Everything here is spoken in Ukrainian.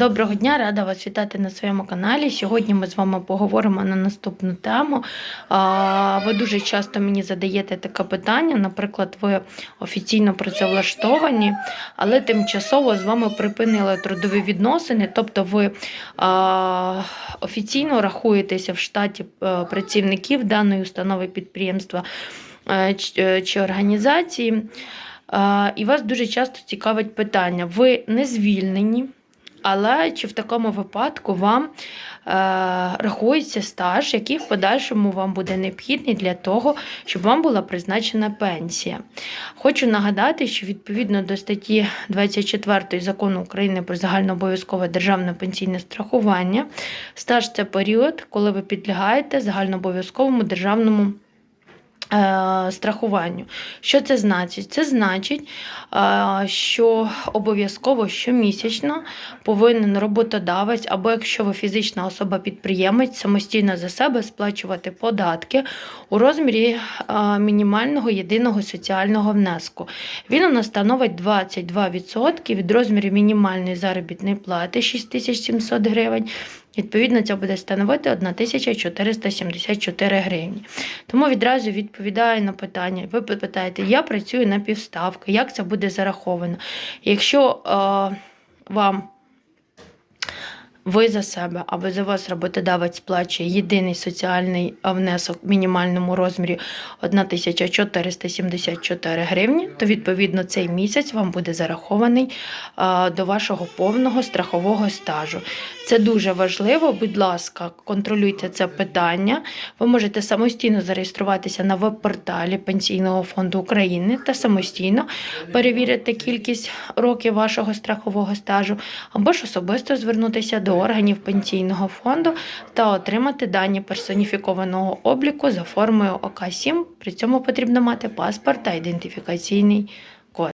Доброго дня, рада вас вітати на своєму каналі. Сьогодні ми з вами поговоримо на наступну тему. Ви дуже часто мені задаєте таке питання. Наприклад, ви офіційно працевлаштовані, але тимчасово з вами припинили трудові відносини, тобто ви офіційно рахуєтеся в штаті е, працівників даної установи підприємства е, е, чи організації. І вас дуже часто цікавить питання: ви не звільнені, але чи в такому випадку вам е, рахується стаж, який в подальшому вам буде необхідний для того, щоб вам була призначена пенсія? Хочу нагадати, що відповідно до статті 24 закону України про загальнообов'язкове державне пенсійне страхування, стаж це період, коли ви підлягаєте загальнообов'язковому державному. Е, Страхуванню. Що це значить? Це значить, е, що обов'язково щомісячно повинен роботодавець, або якщо ви фізична особа-підприємець, самостійно за себе сплачувати податки у розмірі е, мінімального єдиного соціального внеску. Він у нас становить 22% від розміру мінімальної заробітної плати 6700 гривень. Відповідно, це буде становити 1474 гривні. Тому відразу відповідаю на питання. Ви питаєте, я працюю на півставки, як це буде зараховано? Якщо е, вам ви за себе або за вас роботодавець сплачує єдиний соціальний внесок в мінімальному розмірі 1474 гривні, то відповідно цей місяць вам буде зарахований до вашого повного страхового стажу. Це дуже важливо. Будь ласка, контролюйте це питання. Ви можете самостійно зареєструватися на веб-порталі Пенсійного фонду України та самостійно перевірити кількість років вашого страхового стажу, або ж особисто звернутися до органів пенсійного фонду та отримати дані персоніфікованого обліку за формою ОК-7. При цьому потрібно мати паспорт та ідентифікаційний